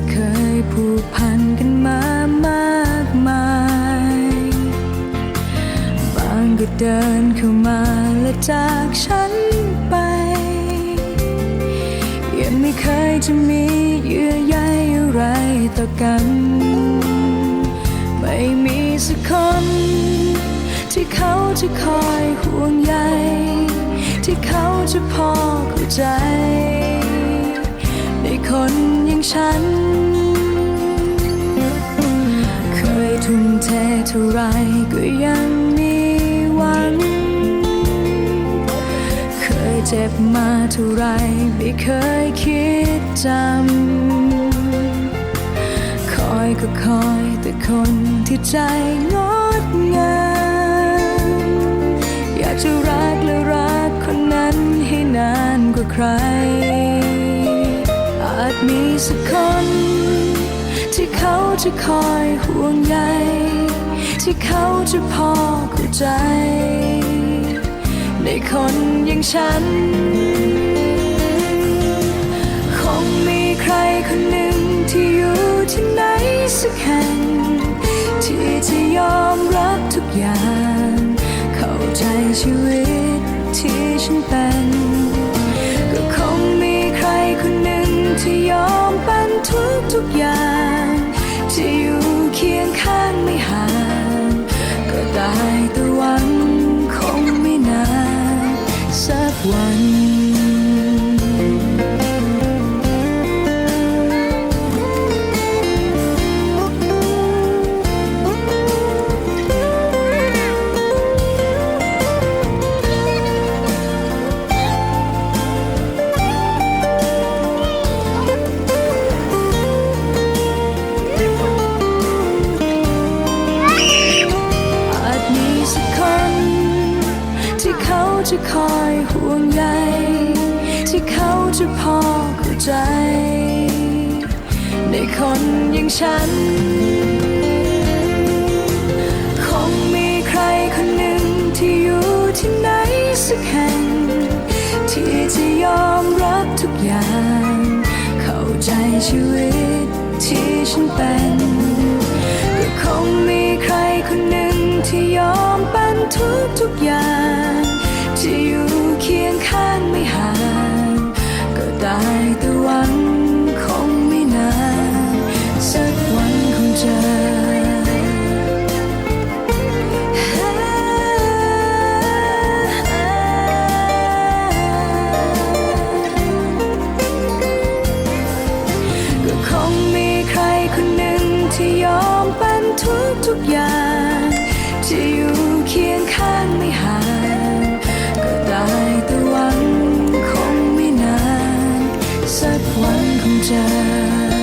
ที่เคยผูกพันกันมามากมาย บางก็เดินเข้ามาและจากฉันไป ยังไม่เคยจะมีเยื่อใยอะไรต่อกัน ไม่มีสักคนที่เขาจะคอยห่วงใยที่เขาจะพอเข้าใจ คนอย่างฉัน เคยทุ่มเทเท่าไรก็ยังมีหวัง เคยเจ็บมาเท่าไรไม่เคยคิดจำ คอยก็คอยแต่คนที่ใจงดงามอยากจะรักและรักคนนั้นให้นานกว่าใคร จมีสักคน ที่เขาจะคอยห่วงใยที่เขาจะพอเข้าใจ ในคนอย่างฉัน คงมีใครคนหนึ่งที่อยู่ที่ไหนสักแห่ง ทุกอย่าง จะคอยห่วงใยที่เขาจะพอเข้าใจ ในคนอย่างฉัน คงมีใครคนหนึ่งที่อยู่ที่ไหนสักแห่ง ที่จะยอมรับทุกอย่าง เข้าใจชีวิตที่ฉันเป็นก็คงมีใครคนหนึ่งที่ยอมเป็นทุกทุกอย่าง ที่อยู่เคียงข้างไม่ห่างก็ได้แต่หวังคง 幻空间。